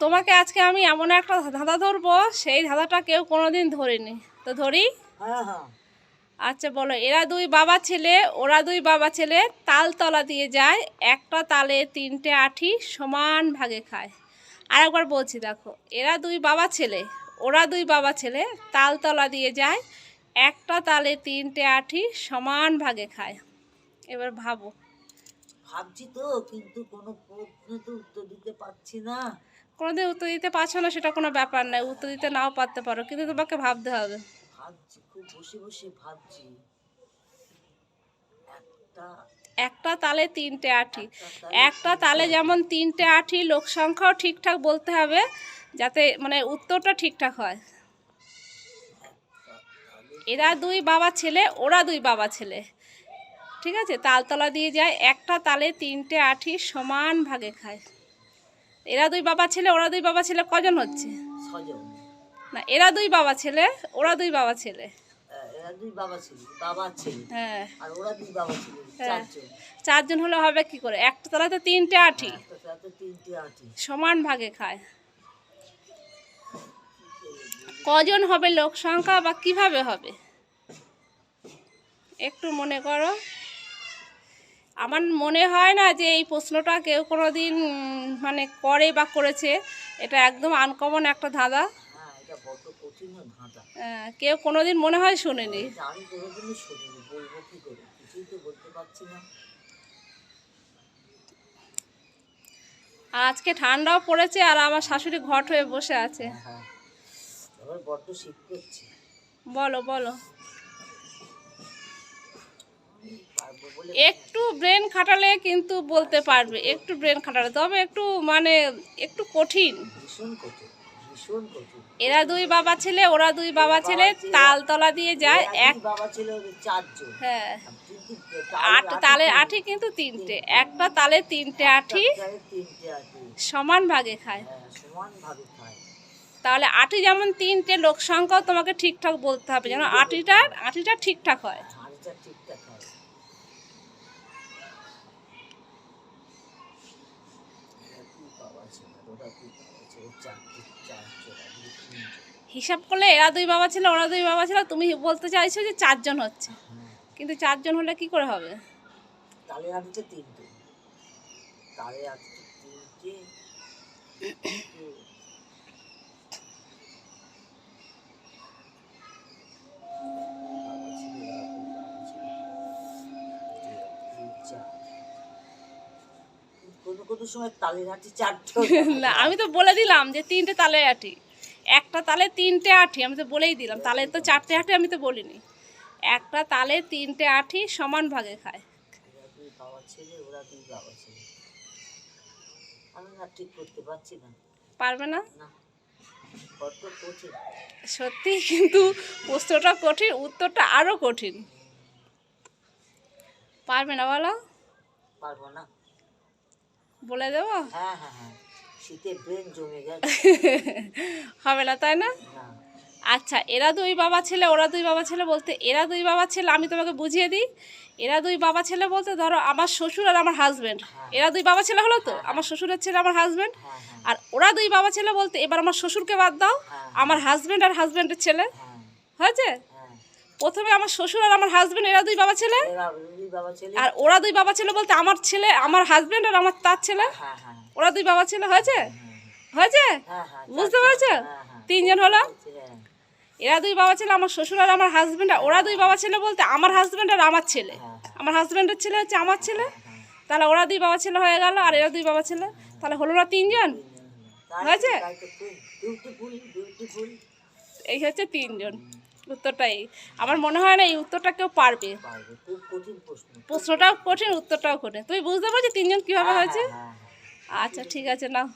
তোমাকে আজকে আমি এমন একটা ধাঁধা ধরবো সেই ধাঁধাটা কেউ কোনোদিন ধরেনি। তো ধরি? হ্যাঁ হ্যাঁ। আচ্ছা বলো। এরা দুই বাবা ছেলে ওরা দুই বাবা ছেলে তালতলা দিয়ে যায় একটা তালে তিনটে আঠি সমান ভাগে খায়। আর একবার বলছি দেখো এরা দুই বাবা ছেলে ওরা দুই বাবা ছেলে তালতলা দিয়ে যায় একটা তালে তিনটে আঠি সমান ভাগে খায়। এবার ভাবো। ভাবছি তো কিন্তু কোনো প্রশ্ন তো উত্তর দিতে পারছি না। কোনোদিন উত্তর দিতে পারছ না সেটা কোনো ব্যাপার নয় উত্তর দিতে নাও পারতে পারো কিন্তু তোমাকে ভাবতে হবে। ভাবছি খুব বসে বসে ভাবছি। একটা একটা তালে তিনটে আঠি। একটা তালে যেমন তিনটে আঠি লোক সংখ্যাও ঠিকঠাক বলতে হবে যাতে মানে উত্তরটা ঠিকঠাক হয়। এরা দুই বাবা ছেলে ওরা দুই বাবা ছেলে। ঠিক আছে? তালতলা দিয়ে যায় একটা তালে তিনটে আঠি সমান ভাগে খায়। এরা দুই বাবা ছেলে ওরা দুই বাবা ছেলে কজন হচ্ছে? না এরা দুই বাবা ছেলে ওরা দুই বাবা ছেলে। হ্যাঁ হ্যাঁ। চারজন। হলে হবে কি করে? একটা তলাতে তিনটে আঠি। আটি সমান ভাগে খায়। কজন হবে লোক সংখ্যা বা কীভাবে হবে? একটু মনে করো। আমার মনে হয় না যে এই প্রশ্নটা কেউ কোনো দিন মানে করে বা করেছে। এটা একদম আনকমন একটা ধাঁধা। হ্যাঁ আহ, কেউ কোনো দিন মনে হয় শুনেনি। আর আজকে ঠান্ডাও পড়েছে আর আমার শাশুড়ি ঘট হয়ে বসে আছে। হ্যাঁ বলো বলো। একটু ব্রেন খাটালে কিন্তু বলতে পারবে একটু ব্রেন খাটালে। তবে একটু মানে একটু কঠিন। এরা দুই বাবা ছেলে ওরা দুই বাবা ছেলে তালতলা দিয়ে যায় এক বাবা ছিল হ্যাঁ। আট তালে আঠি কিন্তু তিনটে। একটা তালে তিনটে আঠি। সমান ভাগে খায়। হ্যাঁ তাহলে আটি যেমন তিনটে লোক সংখ্যাও তোমাকে ঠিকঠাক বলতে হবে যেন আটিটা আটিটা ঠিকঠাক হয় হাঁড়িটা ঠিকঠাক হয় এরা দুই বাবা ছিল ওরা দুই বাবা ছিল চারটে চারজন আর এই তিনজন হিসাব করলে এরা দুই বাবা ছিল, ওরা দুই বাবা ছিল, তুমি বলতে চাইছো যে চারজন হচ্ছে। কিন্তু চারজন হলে কি করে হবে? তিনটে। তিনটে। কোনো কোনো সময় তালের আটি চারটে না আমি তো বলে দিলাম যে তিনটে তালে আঠি একটা তালে তিনটে আঠি আমি তো বলেই দিলাম। তালে তো চারটে আঠি আমি তো বলিনি। একটা তালে তিনটে আঠি সমান ভাগে খায়। পারবে না? সত্যি কিন্তু প্রশ্নটা কঠিন উত্তরটা আরও কঠিন। পারবে না বলো? পারব না। বলে দেবো? হ্যাঁ হ্যাঁ হ্যাঁ। শীতে ব্রেন জমে গেছে। হবে না তাই না? না আচ্ছা এরা দুই বাবা ছেলে ওরা দুই বাবা ছেলে বলতে এরা দুই বাবা ছেলে আমি তোমাকে বুঝিয়ে দিই। এরা দুই বাবা ছেলে বলতে ধরো আমার শ্বশুর আর আমার হাজবেন্ড এরা দুই বাবা ছেলে হলো তো? আমার শ্বশুরের ছেলে আমার হ্যাঁ হ্যাঁ। আর ওরা দুই বাবা ছেলে বলতে এবার আমার শ্বশুরকে বাদ দাও। আমার হাজবেন্ড আর হাজবেন্ডের ছেলে। হ্যাঁ। হয়েছে? হ্যাঁ প্রথমে আমার শ্বশুর আর আমার হাজবেন্ড এরা দুই বাবা ছেলে। আর ওরা দুই বাবা ছেলে বলতে আমার ছেলে আমার হাজবেন্ড আর আমার তার ছেলে। হ্যাঁ হ্যাঁ ওরা দুই বাবা ছেলে হয়েছে? হয়েছে? হ্যাঁ হ্যাঁ বুঝতে পেরেছ? হ্যাঁ হ্যাঁ। তিনজন হলো? হ্যাঁ। এরা দুই বাবা ছেলে আমার শ্বশুর আর আমার হাজবেন্ড আর ওরা দুই বাবা ছেলে বলতে আমার হাজবেন্ড আর আমার ছেলে। আমার হাজবেন্ডের ছেলে হচ্ছে আমার ছেলে। তাহলে ওরা দুই বাবা ছেলে হয়ে গেল আর এরা দুই বাবা ছেলে। তাহলে হলো না তিনজন? হয়েছে? এই হচ্ছে তিনজন। উত্তরটাই। আমার মনে হয় না এই উত্তরটা কেউ পারবে। প্রশ্নটাও কঠিন উত্তরটাও কঠিন। তুমি বুঝতে পারছি তিনজন কীভাবে হয়েছে? হ্যাঁ হ্যাঁ। আচ্ছা ঠিক আছে নাও।